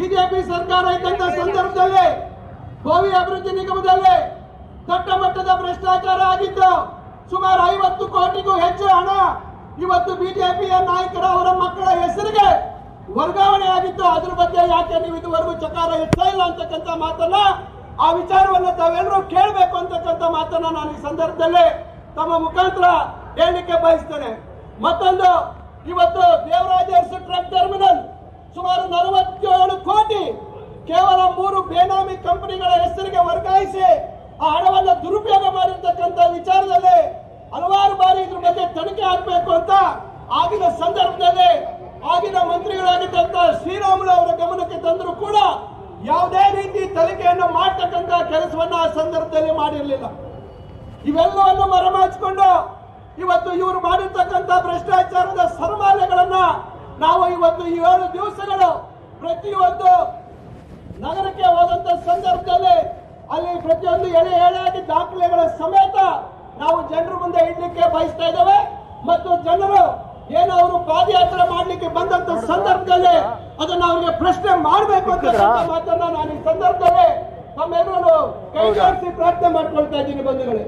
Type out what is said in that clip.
BJP ಸರ್ಕಾರ ಇದ್ದಂತ ಸಂದರ್ಭದಲ್ಲಿ ಗೋವಿ ಅಭಿವೃದ್ಧಿ ನಿಗಮದಲ್ಲಿ ದೊಡ್ಡ ಮಟ್ಟದ ಭ್ರಷ್ಟಾಚಾರ ಆಗಿದ್ದು ಸುಮಾರು ಐವತ್ತು ಕೋಟಿಗೂ ಹೆಚ್ಚು ಹಣ ಇವತ್ತು ಬಿಜೆಪಿಯ ನಾಯಕರ ಅವರ ಮಕ್ಕಳ ಹೆಸರಿಗೆ ವರ್ಗಾವಣೆ ಆಗಿತ್ತು. ಅದ್ರ ಬಗ್ಗೆ ಯಾಕೆ ನೀವು ಇದುವರೆಗೂ ಚಕಾರ ಎತ್ತಾ ಇಲ್ಲ ಅಂತಕ್ಕಂಥ ಮಾತನ್ನ, ಆ ವಿಚಾರವನ್ನ ತಾವೆಲ್ಲರೂ ಕೇಳಬೇಕು ಅಂತಕ್ಕಂಥ ಮಾತನ್ನ ನಾನು ಈ ಸಂದರ್ಭದಲ್ಲಿ ತಮ್ಮ ಮುಖಾಂತರ ಹೇಳಲಿಕ್ಕೆ ಬಯಸ್ತೇನೆ. ಮತ್ತೊಂದು, ಇವತ್ತು ದೇವರಾಜ ಬೇನಾಮಿ ಕಂಪನಿಗಳ ಹೆಸರಿಗೆ ವರ್ಗಾಯಿಸಿ ಆ ಹಣವನ್ನು ದುರುಪಯೋಗ ಮಾಡಿರ್ತಕ್ಕಂಥ ವಿಚಾರದಲ್ಲಿ ಹಲವಾರು ಬಾರಿ ಇದ್ರ ಬಗ್ಗೆ ತನಿಖೆ ಆಗಬೇಕು ಅಂತ ಆಗಿನ ಸಂದರ್ಭದಲ್ಲಿ ಆಗಿನ ಮಂತ್ರಿಗಳಾಗಿದ್ದಂತ ಶ್ರೀರಾಮುಲು ಅವರ ಗಮನಕ್ಕೆ ತಂದರೂ ಕೂಡ ಯಾವುದೇ ರೀತಿ ತನಿಖೆಯನ್ನು ಮಾಡ್ತಕ್ಕಂಥ ಕೆಲಸವನ್ನ ಆ ಸಂದರ್ಭದಲ್ಲಿ ಮಾಡಿರಲಿಲ್ಲ. ಇವೆಲ್ಲವನ್ನು ಮರೆಮಾಚಿಕೊಂಡು ಇವತ್ತು ಇವರು ಮಾಡಿರ್ತಕ್ಕಂಥ ಭ್ರಷ್ಟಾಚಾರದ ಸರ್ಮಾಲೆಗಳನ್ನ ನಾವು ಇವತ್ತು ಏಳು ದಿವಸಗಳು ಪ್ರತಿಯೊಂದು ಸಂದರ್ಭದಲ್ಲಿ ಅಲ್ಲಿ ಪ್ರತಿಯೊಂದು ಎಳೆ ಎಳೆಯಾಗಿ ದಾಖಲೆಗಳ ಸಮೇತ ನಾವು ಜನರ ಮುಂದೆ ಇಡ್ಲಿಕ್ಕೆ ಬಯಸ್ತಾ ಇದ್ದೇವೆ. ಮತ್ತು ಜನರು ಏನು ಅವರು ಪಾದಯಾತ್ರೆ ಮಾಡ್ಲಿಕ್ಕೆ ಬಂದಂತ ಸಂದರ್ಭದಲ್ಲಿ ಅದನ್ನ ಅವರಿಗೆ ಪ್ರಶ್ನೆ ಮಾಡಬೇಕು ಅಂತ ಮಾತನ್ನ ನಾನು ಈ ಸಂದರ್ಭದಲ್ಲಿ ತಮ್ಮೆಲ್ಲರೂ ಕೈಗಾರಿಸಿ ಜೋಡಿಸಿ ಪ್ರಾರ್ಥನೆ ಮಾಡ್ಕೊಳ್ತಾ ಇದ್ದೀನಿ ಬಂಧುಗಳೇ.